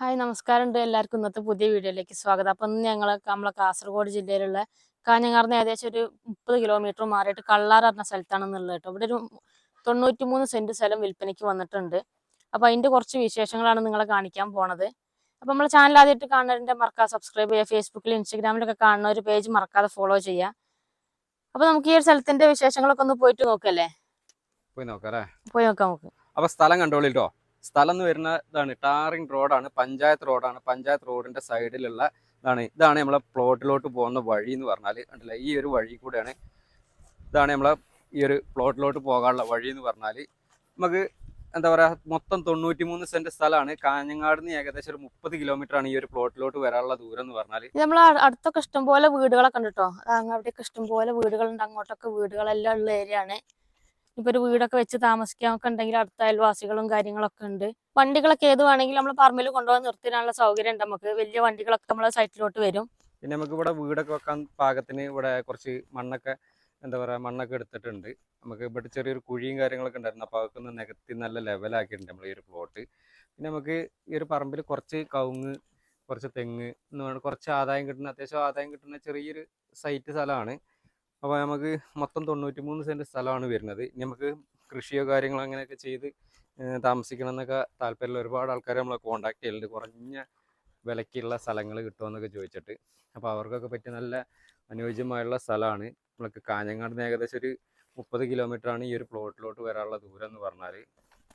Hi നമസ്കാരം ഉണ്ട് എല്ലാവർക്കും ഇന്നത്തെ പുതിയ വീഡിയോയിലേക്ക് സ്വാഗതം. അപ്പം ഇന്ന് ഞങ്ങൾ നമ്മളെ കാസർഗോഡ് ജില്ലയിലുള്ള കാഞ്ഞങ്ങാറിന് ഏകദേശം ഒരു മുപ്പത് കിലോമീറ്റർ മാറിയിട്ട് കള്ളാർ പറഞ്ഞ സ്ഥലത്താണെന്നുള്ളത് കേട്ടോ. ഇവിടെ ഒരു തൊണ്ണൂറ്റി മൂന്ന് സെന്റ് സ്ഥലം വിൽപ്പനയ്ക്ക് വന്നിട്ടുണ്ട്. അപ്പോൾ അതിന്റെ കുറച്ച് വിശേഷങ്ങളാണ് നിങ്ങളെ കാണിക്കാൻ പോണത്. അപ്പോൾ നമ്മളെ ചാനൽ ആദ്യമായിട്ട് കാണുന്നതിന്റെ മറക്കാതെ സബ്സ്ക്രൈബ് ചെയ്യുക. ഫേസ്ബുക്കിലും ഇൻസ്റ്റാഗ്രാമിലൊക്കെ കാണുന്ന ഒരു പേജ് മറക്കാതെ ഫോളോ ചെയ്യുക. അപ്പോൾ നമുക്ക് ഈ ഒരു സ്ഥലത്തിന്റെ വിശേഷങ്ങളൊക്കെ ഒന്ന് പോയിട്ട് നോക്കല്ലേ പോയി നോക്കാം പോയി നോക്കാം നമുക്ക്. അപ്പൊ സ്ഥലം കണ്ടോളിട്ടോ? സ്ഥലം എന്ന് വരുന്ന ഇതാണ് ടാറിംഗ് റോഡാണ് പഞ്ചായത്ത് റോഡാണ് പഞ്ചായത്ത് റോഡിന്റെ സൈഡിലുള്ള ഇതാണ്. ഇതാണ് നമ്മളെ പ്ലോട്ടിലോട്ട് പോകുന്ന വഴി എന്ന് പറഞ്ഞാൽ ഉണ്ടല്ലേ ഈ ഒരു വഴി കൂടെയാണ് ഇതാണ് നമ്മളെ ഈ ഒരു പ്ലോട്ടിലോട്ട് പോകാനുള്ള വഴി എന്ന് പറഞ്ഞാൽ നമുക്ക് എന്താ പറയാ മൊത്തം തൊണ്ണൂറ്റി മൂന്ന് സെന്റ് സ്ഥലമാണ്. കാഞ്ഞങ്ങാട് നിന്ന് ഏകദേശം ഒരു മുപ്പത് കിലോമീറ്റർ ആണ് ഈ ഒരു പ്ലോട്ടിലോട്ട് വരാനുള്ള ദൂരം എന്ന് പറഞ്ഞാൽ നമ്മൾ അടുത്തൊക്കെ ഇഷ്ടംപോലെ വീടുകളൊക്കെ ഉണ്ട് കേട്ടോ അവിടെയൊക്കെ ഇഷ്ടംപോലെ വീടുകളുണ്ട്. അങ്ങോട്ടൊക്കെ വീടുകളെല്ലാം ഉള്ള ഏരിയ ആണ് ഇപ്പൊ ഒരു വീടൊക്കെ വെച്ച് താമസിക്കാനൊക്കെ ഉണ്ടെങ്കിൽ അടുത്ത അയൽവാസികളും കാര്യങ്ങളൊക്കെ ഉണ്ട്. വണ്ടികളൊക്കെ ഏത് വേണമെങ്കിലും നമ്മൾ പറമ്പിൽ കൊണ്ടുപോകാൻ നിർത്തിനുള്ള സൗകര്യം ഉണ്ട്. നമുക്ക് വലിയ വണ്ടികളൊക്കെ നമ്മളെ സൈറ്റിലോട്ട് വരും. പിന്നെ നമുക്ക് ഇവിടെ വീടൊക്കെ വെക്കാൻ പാകത്തിന് ഇവിടെ കുറച്ച് മണ്ണൊക്കെ എന്താ പറയാ മണ്ണൊക്കെ എടുത്തിട്ടുണ്ട്. നമുക്ക് ഇവിടെ ചെറിയൊരു കുഴിയും കാര്യങ്ങളൊക്കെ ഉണ്ടായിരുന്നു. അപ്പോൾ അതൊക്കെ നികത്തി നല്ല ലെവലാക്കിയിട്ടുണ്ട് നമ്മൾ ഈ ഒരു പ്ലോട്ട് പിന്നെ നമുക്ക് ഈ ഒരു പറമ്പിൽ കുറച്ച് കവുങ്ങ് കുറച്ച് തെങ്ങ് എന്ന് കുറച്ച് ആദായം കിട്ടുന്ന അത്യാവശ്യം ആദായം കിട്ടുന്ന ചെറിയൊരു സൈറ്റ് സ്ഥലമാണ്. അപ്പോൾ നമുക്ക് മൊത്തം തൊണ്ണൂറ്റി മൂന്ന് സെന്റ് സ്ഥലമാണ് വരുന്നത്. നമുക്ക് കൃഷിയോ കാര്യങ്ങളോ അങ്ങനെയൊക്കെ ചെയ്ത് താമസിക്കണം എന്നൊക്കെ താല്പര്യമുള്ള ഒരുപാട് ആൾക്കാരെ നമ്മളെ കോണ്ടാക്ട് ചെയ്യലുണ്ട്. കുറഞ്ഞ വിലക്കുള്ള സ്ഥലങ്ങൾ കിട്ടുമെന്നൊക്കെ ചോദിച്ചിട്ട്. അപ്പോൾ അവർക്കൊക്കെ പറ്റിയ നല്ല അനുയോജ്യമായുള്ള സ്ഥലമാണ്. നമ്മൾക്ക് കാഞ്ഞങ്ങാട് നിന്ന് ഏകദേശം ഒരു മുപ്പത് ആണ് ഈ ഒരു പ്ലോട്ടിലോട്ട് വരാനുള്ള ദൂരം എന്ന് പറഞ്ഞാൽ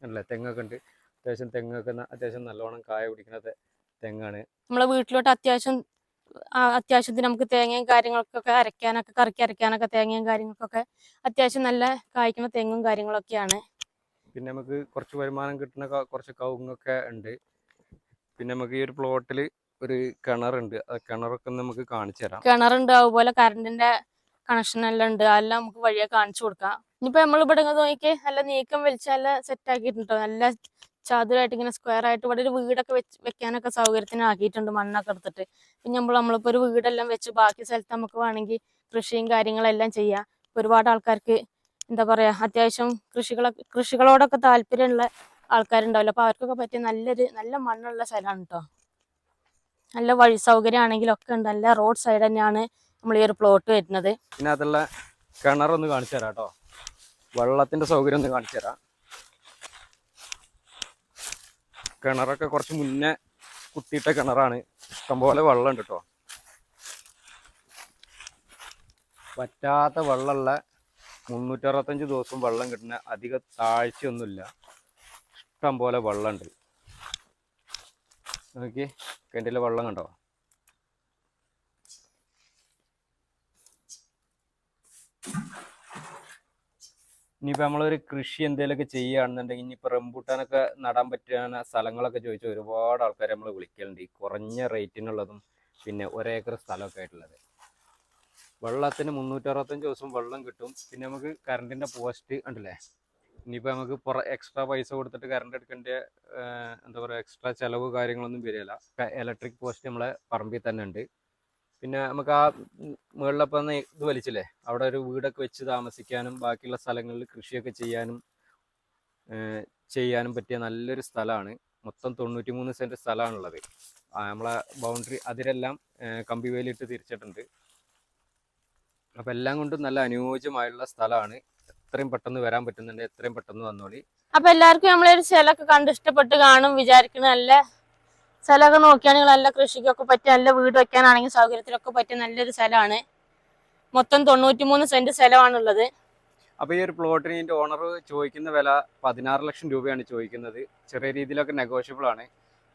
അല്ലേ? തെങ്ങൊക്കെ ഉണ്ട്. അത്യാവശ്യം തെങ്ങൊക്കെ അത്യാവശ്യം നല്ലോണം കായ പിടിക്കുന്ന തെങ്ങാണ്. നമ്മളെ വീട്ടിലോട്ട് അത്യാവശ്യം അത്യാവശ്യത്തിന് നമുക്ക് തേങ്ങയും കാര്യങ്ങളൊക്കെ അരയ്ക്കാനൊക്കെ കറിക്ക് അരയ്ക്കാനൊക്കെ തേങ്ങയും കാര്യങ്ങൾക്കൊക്കെ അത്യാവശ്യം നല്ല കായ്ക്കുന്ന തെങ്ങും കാര്യങ്ങളൊക്കെയാണ്. പിന്നെ നമുക്ക് കുറച്ച് വരുമാനം കിട്ടുന്ന കുറച്ച് കവുങ്ങൊക്കെ ഉണ്ട്. പിന്നെ നമുക്ക് ഈ ഒരു പ്ലോട്ടിൽ ഒരു കിണറുണ്ട് കിണറൊക്കെ നമുക്ക് കാണിച്ചു തരാം. കിണറുണ്ട് അതുപോലെ കറണ്ടിന്റെ കണക്ഷൻ എല്ലാം ഉണ്ട്. അതെല്ലാം നമുക്ക് വഴിയെ കാണിച്ചു കൊടുക്കാം. ഇനിയിപ്പോ നമ്മൾ ഇവിടെ നോക്കി നോക്കിയേ നല്ല നീക്കം വലിച്ച് നല്ല സെറ്റ് ആക്കിയിട്ടുണ്ട്. നല്ല ചതുരായിട്ട് ഇങ്ങനെ സ്ക്വയർ ആയിട്ട് ഇവിടെ ഒരു വീടൊക്കെ വെച്ച് വെക്കാനൊക്കെ സൗകര്യത്തിന് ആക്കിയിട്ടുണ്ട് മണ്ണൊക്കെ എടുത്തിട്ട്. പിന്നെ നമ്മൾ നമ്മളിപ്പോൾ ഒരു വീടെല്ലാം വെച്ച് ബാക്കി സ്ഥലത്ത് നമുക്ക് വേണമെങ്കിൽ കൃഷിയും കാര്യങ്ങളെല്ലാം ചെയ്യാം. ഒരുപാട് ആൾക്കാർക്ക് എന്താ പറയാ അത്യാവശ്യം കൃഷികളൊക്കെ കൃഷികളോടൊക്കെ താല്പര്യമുള്ള ആൾക്കാരുണ്ടാവില്ല. അപ്പൊ അവർക്കൊക്കെ പറ്റിയ നല്ലൊരു നല്ല മണ്ണുള്ള സ്ഥലമാണ് കേട്ടോ നല്ല വഴി സൗകര്യമാണെങ്കിലും ഒക്കെ ഉണ്ട്. നല്ല റോഡ് സൈഡ് തന്നെയാണ് നമ്മൾ ഈ ഒരു പ്ലോട്ട് വരുന്നത്. പിന്നെ അതുള്ള കിണറൊന്ന് കാണിച്ചു തരാം കേട്ടോ വെള്ളത്തിന്റെ സൗകര്യം ഒന്ന് കാണിച്ചു തരാം കിണറൊക്കെ കുറച്ച് മുന്നേ കുത്തിയിട്ട കിണറാണ്. ഇഷ്ടംപോലെ വെള്ളം ഉണ്ട് കേട്ടോ പറ്റാത്ത വെള്ളമുള്ള മുന്നൂറ്ററുപത്തഞ്ച് ദിവസം വെള്ളം കിട്ടുന്ന അധിക താഴ്ചയൊന്നുമില്ല. ഇഷ്ടം പോലെ വെള്ളമുണ്ട്. നോക്കി കിണറ്റിലെ വെള്ളം കണ്ടോ? ഇനിയിപ്പോൾ നമ്മളൊരു കൃഷി എന്തെങ്കിലുമൊക്കെ ചെയ്യുകയാണെന്നുണ്ടെങ്കിൽ ഇനിയിപ്പോൾ റംബൂട്ടാനൊക്കെ നടാൻ പറ്റുന്ന സ്ഥലങ്ങളൊക്കെ ചോദിച്ച ഒരുപാട് ആൾക്കാരെ നമ്മൾ വിളിക്കലുണ്ട്. ഈ കുറഞ്ഞ റേറ്റിനുള്ളതും പിന്നെ ഒരേക്കർ സ്ഥലമൊക്കെ ആയിട്ടുള്ളത്. വെള്ളത്തിന് മുന്നൂറ്ററുപത്തഞ്ച് ദിവസം വെള്ളം കിട്ടും. പിന്നെ നമുക്ക് കറണ്ടിന്റെ പോസ്റ്റ് ഉണ്ടല്ലേ? ഇനിയിപ്പോൾ നമുക്ക് എക്സ്ട്രാ പൈസ കൊടുത്തിട്ട് കറണ്ട് എടുക്കേണ്ട എന്താ പറയുക എക്സ്ട്രാ ചിലവ് കാര്യങ്ങളൊന്നും വരില്ല ഇലക്ട്രിക് പോസ്റ്റ് നമ്മളെ പറമ്പിൽ തന്നെ ഉണ്ട്. പിന്നെ നമുക്ക് ആ മുകളിലപ്പം ഇത് വലിച്ചില്ലേ? അവിടെ ഒരു വീടൊക്കെ വെച്ച് താമസിക്കാനും ബാക്കിയുള്ള സ്ഥലങ്ങളിൽ കൃഷിയൊക്കെ ചെയ്യാനും ചെയ്യാനും പറ്റിയ നല്ലൊരു സ്ഥലമാണ്. മൊത്തം തൊണ്ണൂറ്റി മൂന്ന് സെന്റ് സ്ഥലമാണുള്ളത് നമ്മളെ ബൗണ്ടറി അതിരെല്ലാം കമ്പി വേലിയിട്ട് തിരിച്ചിട്ടുണ്ട്. അപ്പം എല്ലാം കൊണ്ടും നല്ല അനുയോജ്യമായുള്ള സ്ഥലമാണ്. എത്രയും പെട്ടെന്ന് വരാൻ പറ്റുന്നുണ്ട് എത്രയും പെട്ടെന്ന് വന്നോളി. അപ്പൊ എല്ലാവർക്കും നമ്മളൊരു സ്ഥലമൊക്കെ കണ്ട് ഇഷ്ടപ്പെട്ട് കാണും വിചാരിക്കണല്ലേ സ്ഥലമൊക്കെ നോക്കുകയാണെങ്കിൽ നല്ല കൃഷിക്കൊക്കെ പറ്റിയ നല്ല വീട് വെക്കാനാണെങ്കിൽ സൗകര്യത്തിലൊക്കെ പറ്റിയ നല്ലൊരു സ്ഥലമാണ്. മൊത്തം തൊണ്ണൂറ്റി മൂന്ന് സെന്റ് സ്ഥലമാണുള്ളത്. അപ്പൊ ഈ ഒരു പ്ലോട്ടിന് ഇതിന്റെ ഓണർ ചോദിക്കുന്ന വില പതിനാറ് ലക്ഷം രൂപയാണ് ചോദിക്കുന്നത്. ചെറിയ രീതിയിലൊക്കെ നെഗോഷ്യബിൾ ആണ്.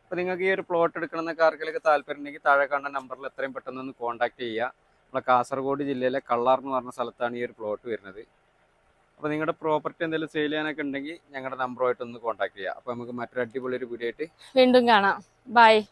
അപ്പൊ നിങ്ങൾക്ക് ഈ ഒരു പ്ലോട്ട് എടുക്കണമെന്നൊക്കെ ആർക്കെങ്കിലും താല്പര്യം ഉണ്ടെങ്കിൽ താഴെ കാണുന്ന നമ്പറിൽ എത്രയും പെട്ടെന്ന് ഒന്ന് കോൺടാക്ട് ചെയ്യുക. നമ്മളെ കാസർഗോഡ് ജില്ലയിലെ കള്ളാർ എന്ന് പറഞ്ഞ സ്ഥലത്താണ് ഈ ഒരു പ്ലോട്ട് വരുന്നത്. അപ്പോൾ നിങ്ങളുടെ പ്രോപ്പർട്ടി എന്തെങ്കിലും സെയിൽ ചെയ്യാനൊക്കെ ഉണ്ടെങ്കിൽ ഞങ്ങളുടെ നമ്പറുമായിട്ട് ഒന്ന് കോൺടാക്ട് ചെയ്യാം. അപ്പോൾ നമുക്ക് മറ്റൊരു അടിപൊളി ഒരു വീഡിയോ ആയിട്ട് വീണ്ടും കാണാം. ബൈ